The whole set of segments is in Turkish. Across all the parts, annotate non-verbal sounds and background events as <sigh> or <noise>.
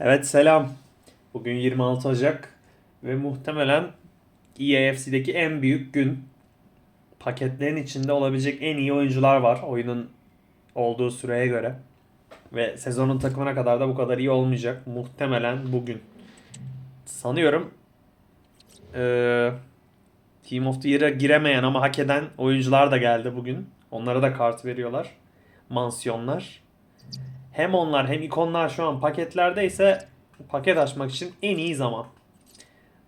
Evet selam. Bugün 26 Ocak ve muhtemelen EAFC'deki en büyük gün. Paketlerin içinde olabilecek en iyi oyuncular var oyunun olduğu süreye göre. Ve sezonun takımına kadar da bu kadar iyi olmayacak. Muhtemelen bugün. Sanıyorum eee, Team of the Year'a giremeyen ama hak eden oyuncular da geldi bugün. Onlara da kart veriyorlar. Mansiyonlar. Hem onlar hem ikonlar şu an paketlerdeyse paket açmak için en iyi zaman.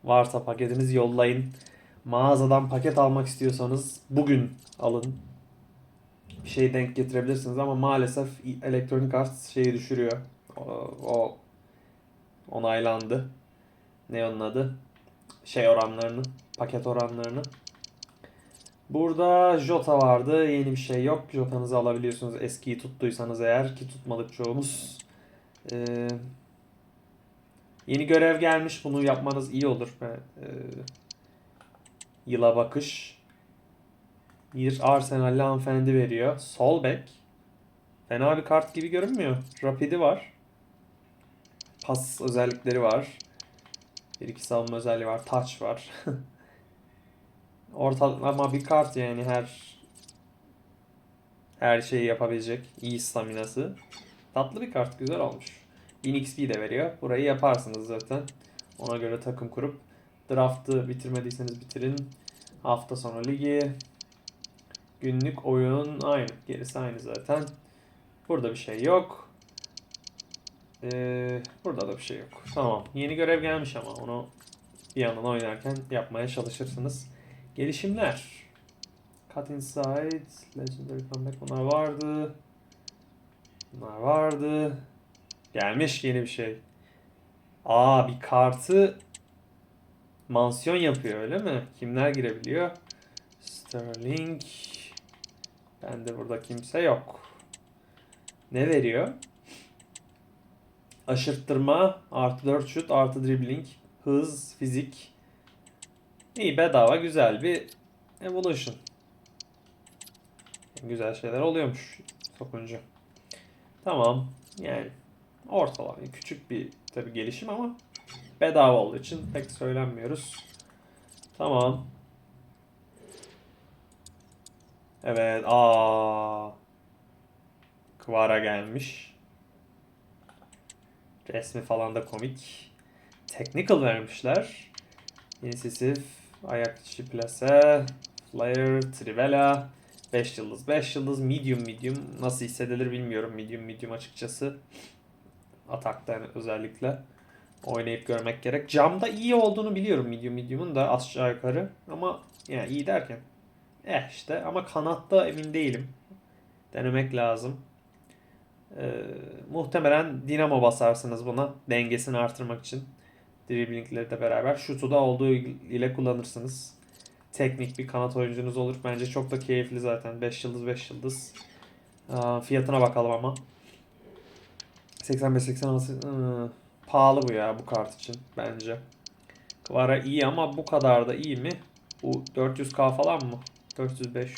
Varsa paketinizi yollayın. Mağazadan paket almak istiyorsanız bugün alın. Bir şey denk getirebilirsiniz ama maalesef elektronik arts şeyi düşürüyor. O, o onaylandı. Ne onun adı? Şey oranlarını, paket oranlarını. Burada Jota vardı. Yeni bir şey yok. Jota'nızı alabiliyorsunuz eskiyi tuttuysanız eğer ki tutmadık çoğumuz. Ee, yeni görev gelmiş. Bunu yapmanız iyi olur. Ee, yıla bakış. Bir Arsenal'li hanımefendi veriyor. Sol bek. Fena bir kart gibi görünmüyor. Rapidi var. Pas özellikleri var. Bir iki savunma özelliği var. Touch var. <laughs> Ortalama bir kart yani her her şeyi yapabilecek. iyi staminası. Tatlı bir kart. Güzel olmuş. 1000 XP de veriyor. Burayı yaparsınız zaten. Ona göre takım kurup draft'ı bitirmediyseniz bitirin. Hafta sonu ligi. Günlük oyun aynı. Gerisi aynı zaten. Burada bir şey yok. Ee, burada da bir şey yok. Tamam. Yeni görev gelmiş ama onu bir yandan oynarken yapmaya çalışırsınız. Gelişimler. Cut Inside, Legendary Comeback bunlar vardı. Bunlar vardı. Gelmiş yeni bir şey. Aa bir kartı mansiyon yapıyor öyle mi? Kimler girebiliyor? Sterling. Bende burada kimse yok. Ne veriyor? Aşırttırma, artı 4 şut, artı dribbling, hız, fizik, İyi bedava güzel bir evolution. Güzel şeyler oluyormuş sokunca. Tamam. Yani ortalama küçük bir tabi gelişim ama bedava olduğu için pek söylenmiyoruz. Tamam. Evet. Aa. Kvara gelmiş. Resmi falan da komik. Technical vermişler. İnisisif, ayak içi plase, flyer, trivela, 5 yıldız, 5 yıldız, medium medium nasıl hissedilir bilmiyorum medium medium açıkçası. Atakta özellikle oynayıp görmek gerek. Camda iyi olduğunu biliyorum medium medium'un da aşağı yukarı ama yani iyi derken eh işte ama kanatta emin değilim. Denemek lazım. Ee, muhtemelen dinamo basarsınız buna dengesini artırmak için driblingleri de beraber. Şutu da olduğu ile kullanırsınız. Teknik bir kanat oyuncunuz olur. Bence çok da keyifli zaten. 5 yıldız 5 yıldız. Fiyatına bakalım ama. 85-86 ıı, pahalı bu ya bu kart için bence. Kvara iyi ama bu kadar da iyi mi? Bu 400k falan mı? 400-500.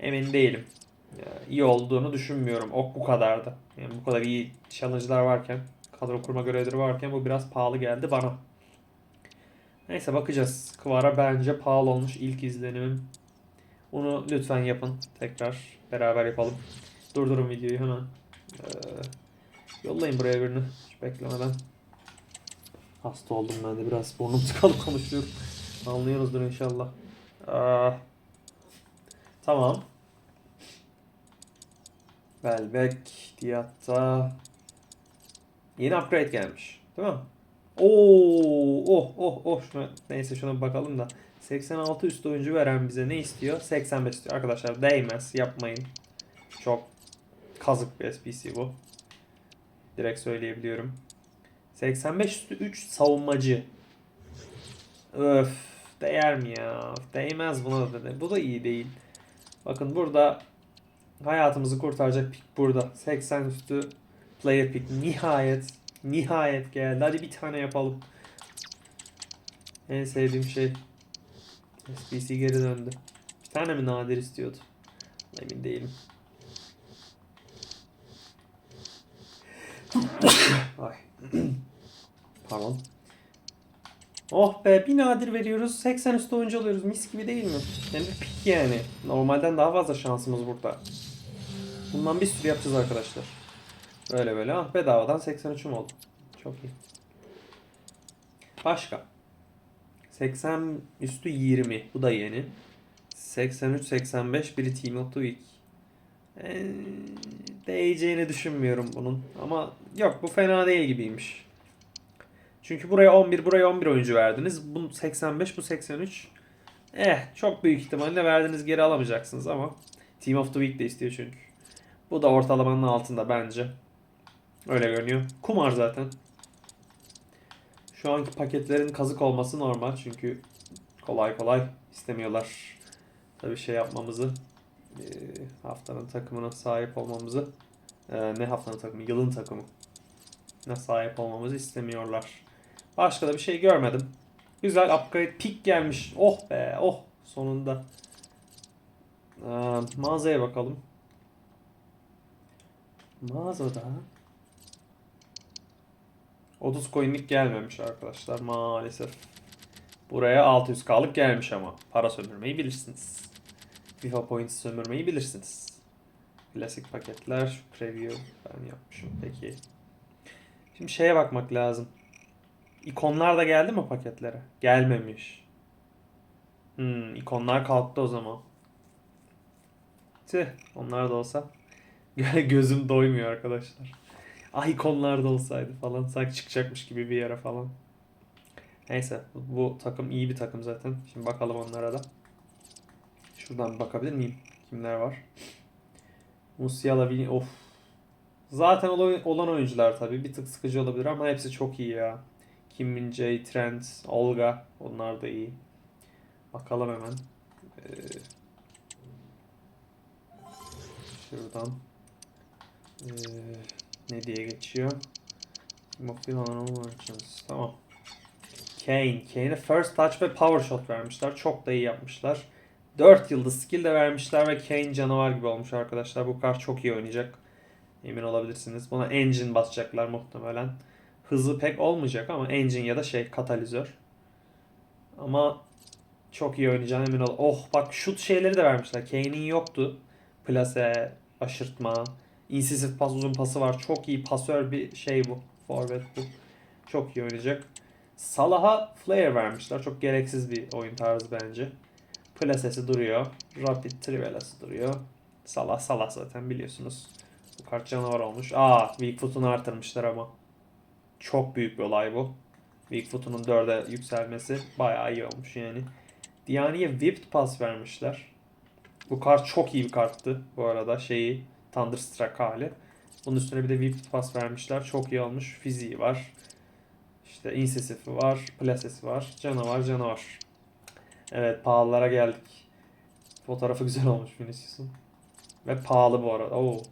Emin değilim. Ya, iyi olduğunu düşünmüyorum. Ok bu kadardı. Yani bu kadar iyi challenge'lar varken kadro kurma görevleri varken bu biraz pahalı geldi bana. Neyse bakacağız. Kvara bence pahalı olmuş ilk izlenimim. Bunu lütfen yapın. Tekrar beraber yapalım. Durdurun videoyu hemen. Ee, yollayın buraya birini. Hiç beklemeden. Hasta oldum ben de biraz burnum <laughs> tıkalı konuşuyorum. Anlıyoruzdur inşallah. Aa, tamam. Belbek, Diatta, Yeni upgrade gelmiş. Değil mi? Oo, oh oh oh şuna neyse şuna bakalım da 86 üstü oyuncu veren bize ne istiyor? 85 istiyor. Arkadaşlar değmez. Yapmayın. Çok kazık bir SPC bu. Direkt söyleyebiliyorum. 85 üstü 3 savunmacı. Öf. Değer mi ya? Değmez buna da. Bu da iyi değil. Bakın burada hayatımızı kurtaracak pick burada. 80 üstü player pick nihayet nihayet geldi. Hadi bir tane yapalım. En sevdiğim şey. SPC geri döndü. Bir tane mi nadir istiyordu? Emin değilim. Ay. Tamam. Oh be bir nadir veriyoruz. 80 üstü oyuncu alıyoruz. Mis gibi değil mi? De pik yani. Normalden daha fazla şansımız burada. Bundan bir sürü yapacağız arkadaşlar. Böyle böyle. Ah bedavadan 83'üm oldu. Çok iyi. Başka. 80 üstü 20. Bu da yeni. 83-85 biri Team of the Week. Ee, değeceğini düşünmüyorum bunun. Ama yok bu fena değil gibiymiş. Çünkü buraya 11, buraya 11 oyuncu verdiniz. Bu 85, bu 83. Eh çok büyük ihtimalle verdiğiniz geri alamayacaksınız ama Team of the Week de istiyor çünkü. Bu da ortalamanın altında bence. Öyle görünüyor. Kumar zaten. Şu anki paketlerin kazık olması normal çünkü kolay kolay istemiyorlar. Tabii şey yapmamızı e, haftanın takımına sahip olmamızı e, ne haftanın takımı yılın takımı ne sahip olmamızı istemiyorlar. Başka da bir şey görmedim. Güzel upgrade pick gelmiş. Oh be oh sonunda. Ee, mağazaya bakalım. Mağazada 30 coin'lik gelmemiş arkadaşlar maalesef. Buraya 600k'lık gelmiş ama. Para sömürmeyi bilirsiniz. FIFA Points sömürmeyi bilirsiniz. Klasik paketler. Preview ben yapmışım. Peki. Şimdi şeye bakmak lazım. İkonlar da geldi mi paketlere? Gelmemiş. Hmm, ikonlar kalktı o zaman. Tüh, onlar da olsa. <laughs> Gözüm doymuyor arkadaşlar. Ah ikonlar da olsaydı falan. Sanki çıkacakmış gibi bir yere falan. Neyse bu, takım iyi bir takım zaten. Şimdi bakalım onlara da. Şuradan bakabilir miyim? Kimler var? Musiala, Vini... Of. Zaten olan oyuncular tabii. Bir tık sıkıcı olabilir ama hepsi çok iyi ya. Kim Min Jae, Trent, Olga. Onlar da iyi. Bakalım hemen. Ee, şuradan. Ee, ne diye geçiyor? Mokbil Merchants. Tamam. Kane. Kane'e first touch ve power shot vermişler. Çok da iyi yapmışlar. 4 yıldız skill de vermişler ve Kane canavar gibi olmuş arkadaşlar. Bu kart çok iyi oynayacak. Emin olabilirsiniz. Buna engine basacaklar muhtemelen. Hızı pek olmayacak ama engine ya da şey katalizör. Ama çok iyi oynayacağına emin ol. Oh bak şut şeyleri de vermişler. Kane'in yoktu. Plase, aşırtma, insisif pas, uzun pası var. Çok iyi pasör bir şey bu. Forvet bu. Çok iyi oynayacak. Salah'a flare vermişler. Çok gereksiz bir oyun tarzı bence. Plasesi duruyor. Rapid Trivela'sı duruyor. Salah Salah zaten biliyorsunuz. Bu kart canavar olmuş. Aa weak foot'unu artırmışlar ama. Çok büyük bir olay bu. Weak foot'unun 4'e yükselmesi bayağı iyi olmuş yani. Diani'ye whipped pass vermişler. Bu kart çok iyi bir karttı bu arada. Şeyi Thunderstruck hali. Bunun üstüne bir de whipped pass vermişler. Çok iyi olmuş. Fiziği var. İşte insisifi var. Plasesi var. Canavar canavar. Evet pahalılara geldik. Fotoğrafı güzel olmuş Vinicius'un. Ve pahalı bu arada. Oo.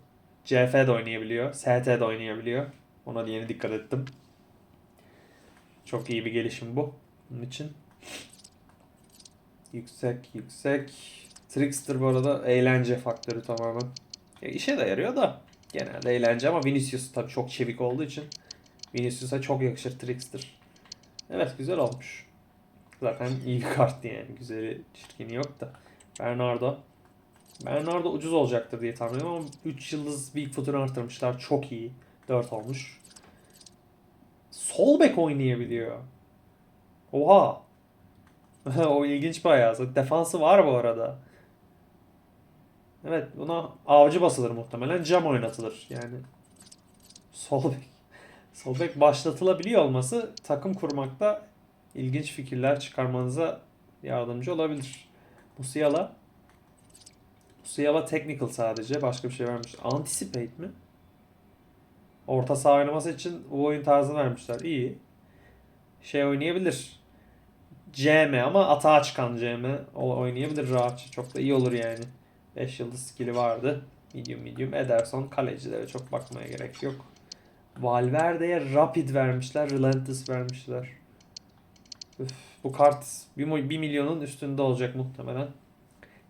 CF de oynayabiliyor. ST de oynayabiliyor. Ona da yeni dikkat ettim. Çok iyi bir gelişim bu. Bunun için. Yüksek yüksek. Trickster bu arada eğlence faktörü tamamen. Ya işe de yarıyor da. Genelde eğlence ama Vinicius tabii çok çevik olduğu için Vinicius'a çok yakışır Trickster. Evet güzel olmuş. Zaten iyi kart yani. Güzeli çirkini yok da. Bernardo. Bernardo ucuz olacaktır diye tahmin ediyorum ama 3 yıldız Bigfoot'unu artırmışlar. Çok iyi. 4 olmuş. Sol bek oynayabiliyor. Oha. <laughs> o ilginç bayağı. Defansı var bu arada. Evet buna avcı basılır muhtemelen. Cam oynatılır yani. Sol bek. Sol bek başlatılabiliyor olması takım kurmakta ilginç fikirler çıkarmanıza yardımcı olabilir. Musiala Musiala technical sadece. Başka bir şey vermiş. Anticipate mi? Orta saha oynaması için bu oyun tarzını vermişler. İyi. Şey oynayabilir. CM ama atağa çıkan CM oynayabilir rahatça. Çok da iyi olur yani. 5 yıldız skill'i vardı. Medium medium. Ederson kalecilere çok bakmaya gerek yok. Valverde'ye Rapid vermişler. Relentless vermişler. Üf, bu kart 1 milyonun üstünde olacak muhtemelen.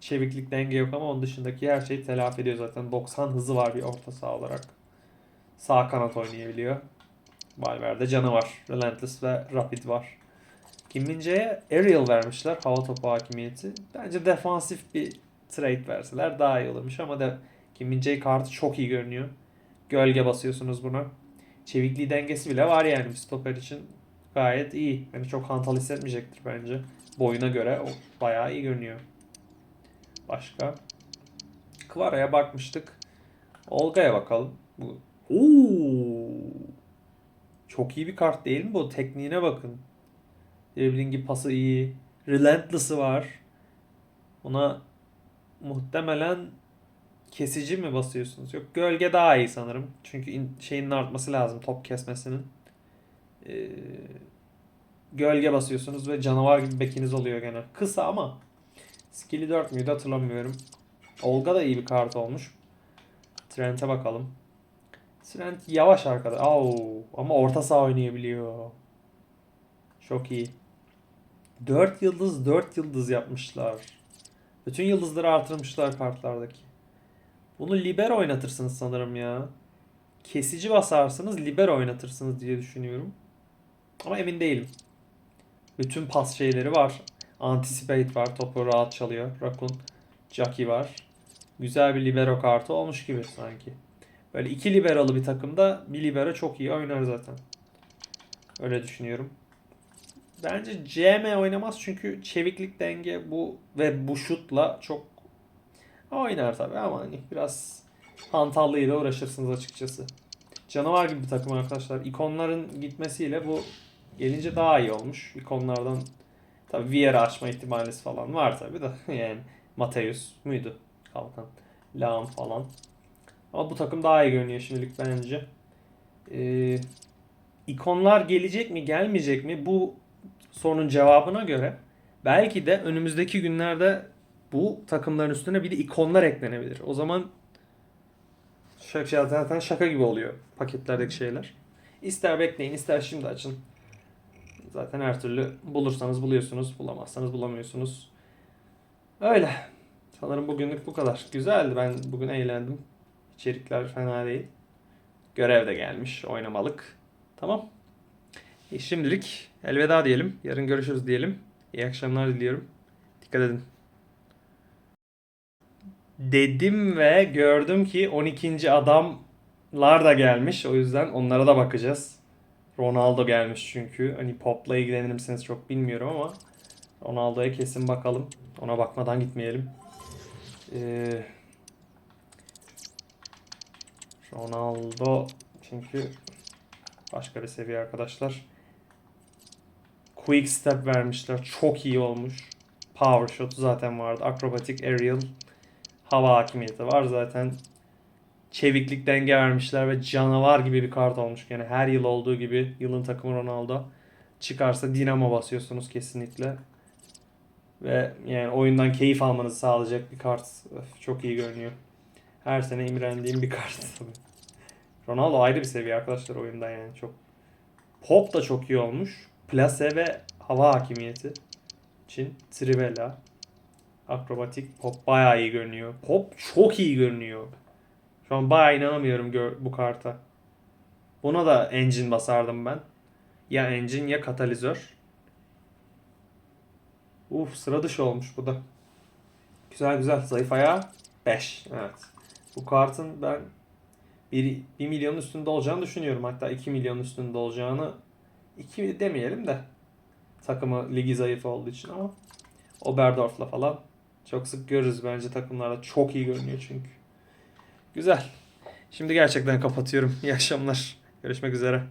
Çeviklik denge yok ama onun dışındaki her şeyi telafi ediyor zaten. 90 hızı var bir orta saha olarak. Sağ kanat oynayabiliyor. Valverde canavar. Relentless ve Rapid var. Kim Min-jae'ye Aerial vermişler. Hava topu hakimiyeti. Bence defansif bir trade verseler daha iyi olurmuş ama da Kim Min-jae kartı çok iyi görünüyor. Gölge basıyorsunuz buna. Çevikliği dengesi bile var yani bir stoper için. Gayet iyi. Yani çok hantal hissetmeyecektir bence. Boyuna göre o bayağı iyi görünüyor. Başka? Kvara'ya bakmıştık. Olga'ya bakalım. Bu Oo! Çok iyi bir kart değil mi bu? Tekniğine bakın. Dribblingi pası iyi. Relentless'ı var. Ona muhtemelen kesici mi basıyorsunuz? Yok gölge daha iyi sanırım. Çünkü in- şeyinin artması lazım top kesmesinin. Ee, gölge basıyorsunuz ve canavar gibi bekiniz oluyor gene. Kısa ama skill'i 4 müydü hatırlamıyorum. Olga da iyi bir kart olmuş. Trent'e bakalım. Trent yavaş arkada. Au, ama orta saha oynayabiliyor. Çok iyi. 4 yıldız 4 yıldız yapmışlar. Bütün yıldızları artırmışlar kartlardaki. Bunu libero oynatırsınız sanırım ya. Kesici basarsınız libero oynatırsınız diye düşünüyorum. Ama emin değilim. Bütün pas şeyleri var. Anticipate var. Topu rahat çalıyor. Rakun. Jackie var. Güzel bir libero kartı olmuş gibi sanki. Böyle iki liberalı bir takımda bir libero çok iyi oynar zaten. Öyle düşünüyorum. Bence CM oynamaz çünkü çeviklik denge bu ve bu şutla çok oynar tabii ama hani biraz hantallığıyla uğraşırsınız açıkçası. Canavar gibi bir takım arkadaşlar. İkonların gitmesiyle bu gelince daha iyi olmuş. İkonlardan tabii Vieira açma ihtimaliniz falan var tabii de <laughs> yani Mateus muydu? Kalkan. Lahm falan. Ama bu takım daha iyi görünüyor şimdilik bence. Ee, ikonlar gelecek mi gelmeyecek mi bu sorunun cevabına göre belki de önümüzdeki günlerde bu takımların üstüne bir de ikonlar eklenebilir. O zaman şaka, zaten şaka gibi oluyor paketlerdeki şeyler. İster bekleyin ister şimdi açın. Zaten her türlü bulursanız buluyorsunuz, bulamazsanız bulamıyorsunuz. Öyle. Sanırım bugünlük bu kadar. Güzeldi. Ben bugün eğlendim. İçerikler fena değil. Görev de gelmiş. Oynamalık. Tamam. E şimdilik elveda diyelim. Yarın görüşürüz diyelim. İyi akşamlar diliyorum. Dikkat edin. Dedim ve gördüm ki 12. adamlar da gelmiş. O yüzden onlara da bakacağız. Ronaldo gelmiş çünkü. Hani popla ilgilenir misiniz çok bilmiyorum ama Ronaldo'ya kesin bakalım. Ona bakmadan gitmeyelim. Ee, Ronaldo çünkü başka bir seviye arkadaşlar. Quick step vermişler. Çok iyi olmuş. Power shot zaten vardı. Akrobatik aerial hava hakimiyeti var zaten. Çeviklik denge vermişler ve canavar gibi bir kart olmuş. Yani her yıl olduğu gibi yılın takımı Ronaldo. Çıkarsa dinamo basıyorsunuz kesinlikle. Ve yani oyundan keyif almanızı sağlayacak bir kart. Öf, çok iyi görünüyor. Her sene imrendiğim bir kart <laughs> tabii. Ronaldo ayrı bir seviye arkadaşlar oyunda yani çok. Pop da çok iyi olmuş. Plase ve hava hakimiyeti için Trivela. Akrobatik pop bayağı iyi görünüyor. Pop çok iyi görünüyor. Şu an bayağı inanamıyorum bu karta. Buna da engine basardım ben. Ya engine ya katalizör. Uf sıra dışı olmuş bu da. Güzel güzel. Zayıf ayağı 5. Evet. Bu kartın ben 1, 1 milyonun üstünde olacağını düşünüyorum. Hatta 2 milyon üstünde olacağını 2 demeyelim de takımı ligi zayıf olduğu için ama Oberdorf'la falan çok sık görürüz bence takımlarda. Çok iyi görünüyor çünkü. Güzel. Şimdi gerçekten kapatıyorum. İyi akşamlar. Görüşmek üzere.